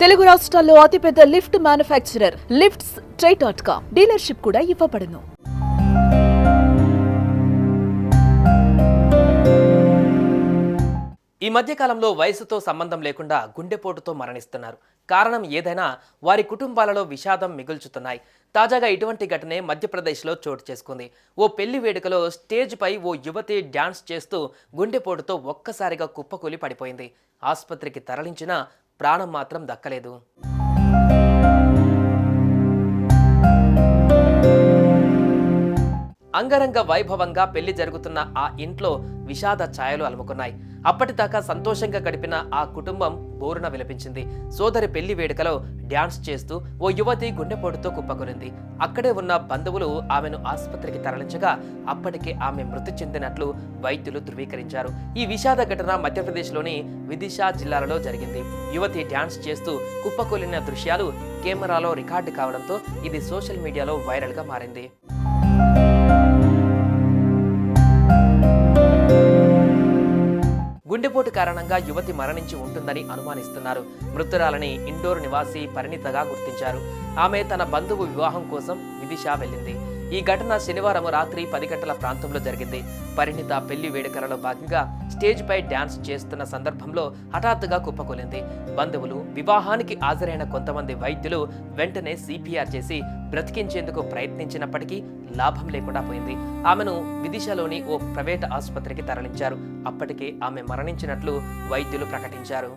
తెలుగు రాష్ట్రాల్లో అతిపెద్ద lift manufacturer lifts try dot com dealership కూడా ఇవ్వబడును. ఈ మధ్య కాలంలో వయసుతో సంబంధం లేకుండా గుండెపోటుతో మరణిస్తున్నారు. కారణం ఏదైనా వారి కుటుంబాలలో విషాదం మిగుల్చుతున్నాయి. తాజాగా ఇటువంటి ఘటనే మధ్యప్రదేశ్లో చోటు చేసుకుంది. ఓ పెళ్ళి వేడుకలో స్టేజ్పై ఓ యువతి డ్యాన్స్ చేస్తూ గుండెపోటుతో ఒక్కసారిగా కుప్పకూలి పడిపోయింది. ఆసుపత్రికి తరలించినా ప్రాణం మాత్రం దక్కలేదు. అంగరంగ వైభవంగా పెళ్ళి జరుగుతున్న ఆ ఇంట్లో విషాద ఛాయలు అలుముకున్నాయి. అప్పటిదాకా సంతోషంగా గడిపిన ఆ కుటుంబం బోరున విలపించింది. సోదరి పెళ్ళి వేడుకలో డ్యాన్స్ చేస్తూ ఓ యువతి గుండెపోటుతో కుప్పకొనింది అక్కడే ఉన్న బంధువులు ఆమెను ఆసుపత్రికి తరలించగా అప్పటికే ఆమె మృతి చెందినట్లు వైద్యులు ధృవీకరించారు. ఈ విషాద ఘటన మధ్యప్రదేశ్లోని విదిశా జిల్లాలలో జరిగింది. యువతి డ్యాన్స్ చేస్తూ కుప్పకొలిన దృశ్యాలు కెమెరాలో రికార్డు కావడంతో ఇది సోషల్ మీడియాలో వైరల్గా మారింది. గుండెపోటు కారణంగా యువతి మరణించి ఉంటుందని అనుమానిస్తున్నారు. మృతురాలని ఇండోర్ నివాసి పరిణితగా గుర్తించారు. ఆమె తన బంధువు వివాహం కోసం విదిశా వెళ్ళింది. ఈ ఘటన శనివారం రాత్రి పది గంటల ప్రాంతంలో జరిగింది. పరిణిత పెళ్ళి వేడుకలలో భాగంగా స్టేజ్ పై డ్యాన్స్ చేస్తున్న సందర్భంలో హఠాత్తుగా కుప్పకూలింది. బంధువులు వివాహానికి హాజరైన కొంతమంది వైద్యులు వెంటనే సిపిఆర్ చేసి బ్రతికించేందుకు ప్రయత్నించినప్పటికీ లాభం లేకుండా పోయింది. ఆమెను విదిశలోని ఓ ప్రైవేట్ ఆసుపత్రికి తరలించారు. అప్పటికే ఆమె మరణించినట్లు వైద్యులు ప్రకటించారు.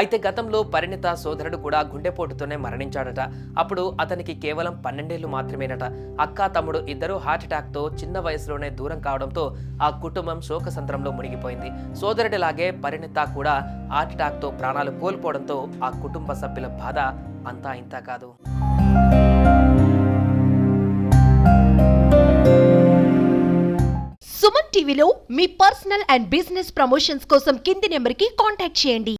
అయితే గతంలో పరిణిత సోదరుడు కూడా గుండెపోటుతోనే మరణించాడట. అప్పుడు అతనికి కేవలం పన్నెండేళ్ళు మాత్రమేనట. అక్క తమ్ముడు ఇద్దరు హార్ట్అటాక్తో చిన్న వయసులోనే దూరం కావడంతో ఆ కుటుంబం శోకసంద్రంలో మునిగిపోయింది. సోదరుడిలాగే పరిణిత కూడా హార్ట్అటాక్తో ప్రాణాలు కోల్పోవడంతో ఆ కుటుంబ సభ్యుల బాధ అంతా ఇంతా కాదు. సుమన్ టీవీలో మీ పర్సనల్ అండ్ బిజినెస్ ప్రమోషన్స్ కోసం కింది నెంబర్కి కాంటాక్ట్ చేయండి.